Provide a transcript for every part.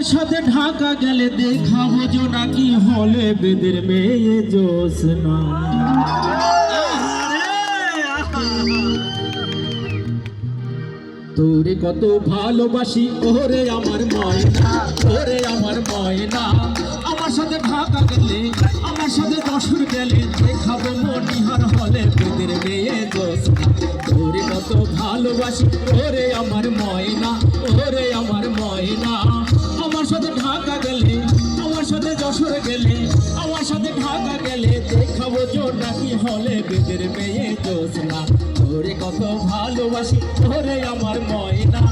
আমার সাথে ঢাকা গেলে দেখাবো যে নাকি হলে বেদের মেয়ে জোস না তোরে কত ভালোবাসি, ওরে আমার ময়না ওরে আমার ময়না আমার সাথে ঢাকা গেলে, আমার সাথে দশর গেলে দেখাবো মনিহার হলে বেদের মেয়ে জোসনা তোরে কত ভালোবাসি, ওরে আমার ময়না ওরে আমার ময়না সাথে ঢাকা গেলে, আমার সাথে যশোর গেলে, আমার সাথে ঢাকা গেলে দেখাবো জোর নাকি হলে বেদের মেয়ে জোসনা ওরে কত ভালোবাসি, ওরে আমার ময়না,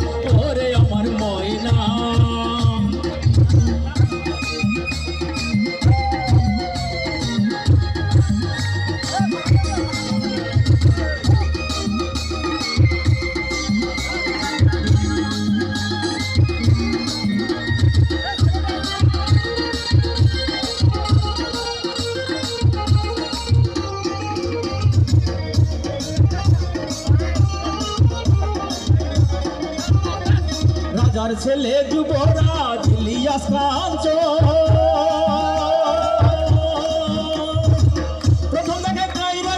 ওরে আমার ময়না। রাজার ছেলে যুবরাজ ইলিয়াস কাঞ্চন প্রথম দেখে কাইরা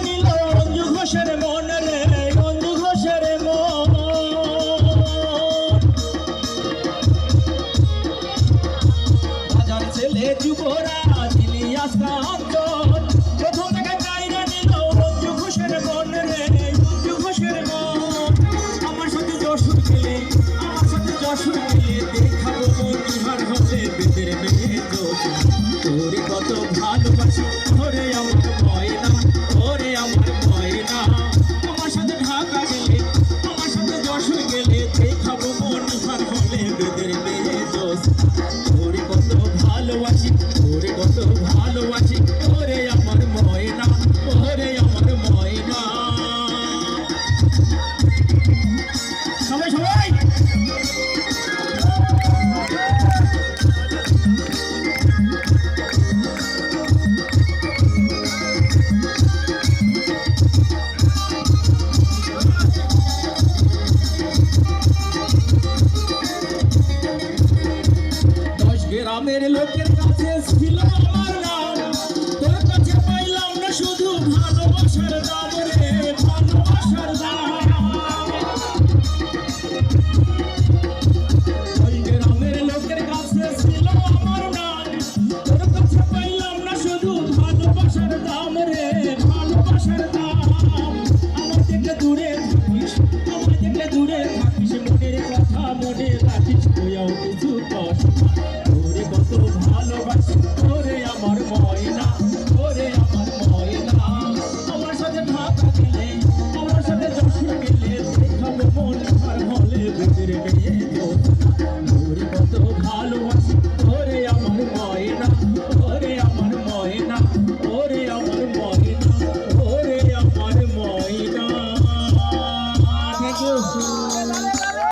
রে যুবরাজ ইলিয়াস কাঞ্চন গ্রামের লোকের কাছে ছিল আমার নাম। তোর কাছে পাইলাম না শুধু ভালোবাসার দাম ভালোবাসার দাম। দাম রে, ভালোবাসার দাম।